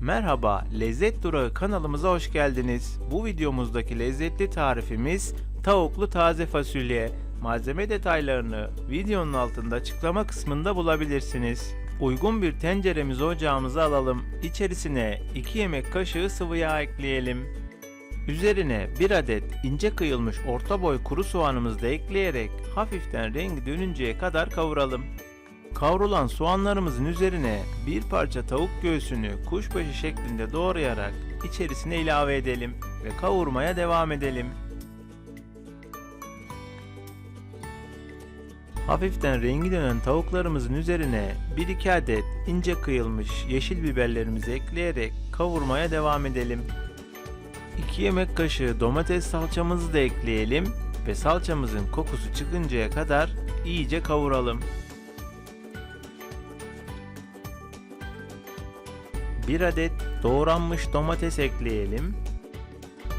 Merhaba, Lezzet Durağı kanalımıza hoş geldiniz. Bu videomuzdaki lezzetli tarifimiz tavuklu taze fasulye. Malzeme detaylarını videonun altında açıklama kısmında bulabilirsiniz. Uygun bir tenceremizi ocağımıza alalım. İçerisine 2 yemek kaşığı sıvı yağ ekleyelim. Üzerine 1 adet ince kıyılmış orta boy kuru soğanımızı da ekleyerek hafiften rengi dönünceye kadar kavuralım. Kavrulan soğanlarımızın üzerine bir parça tavuk göğsünü kuşbaşı şeklinde doğrayarak içerisine ilave edelim ve kavurmaya devam edelim. Hafiften rengi dönen tavuklarımızın üzerine 1-2 adet ince kıyılmış yeşil biberlerimizi ekleyerek kavurmaya devam edelim. 2 yemek kaşığı domates salçamızı da ekleyelim ve salçamızın kokusu çıkıncaya kadar iyice kavuralım. 1 adet doğranmış domates ekleyelim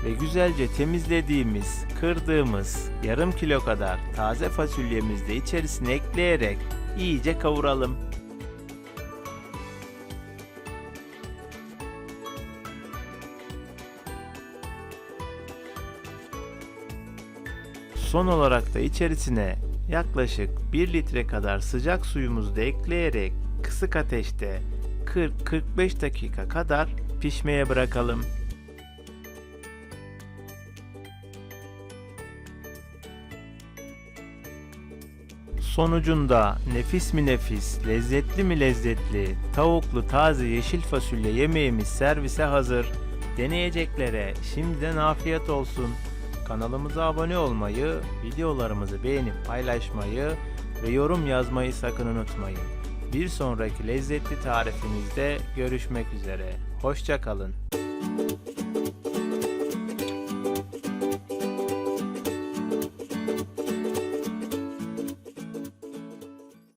ve güzelce temizlediğimiz, kırdığımız yarım kilo kadar taze fasulyemizi de içerisine ekleyerek iyice kavuralım. Son olarak da içerisine yaklaşık 1 litre kadar sıcak suyumuzu da ekleyerek kısık ateşte 40-45 dakika kadar pişmeye bırakalım. Sonucunda nefis mi nefis, lezzetli mi lezzetli, tavuklu taze yeşil fasulye yemeğimiz servise hazır. Deneyeceklere şimdiden afiyet olsun. Kanalımıza abone olmayı, videolarımızı beğenip paylaşmayı ve yorum yazmayı sakın unutmayın. Bir sonraki lezzetli tarifimizde görüşmek üzere. Hoşçakalın.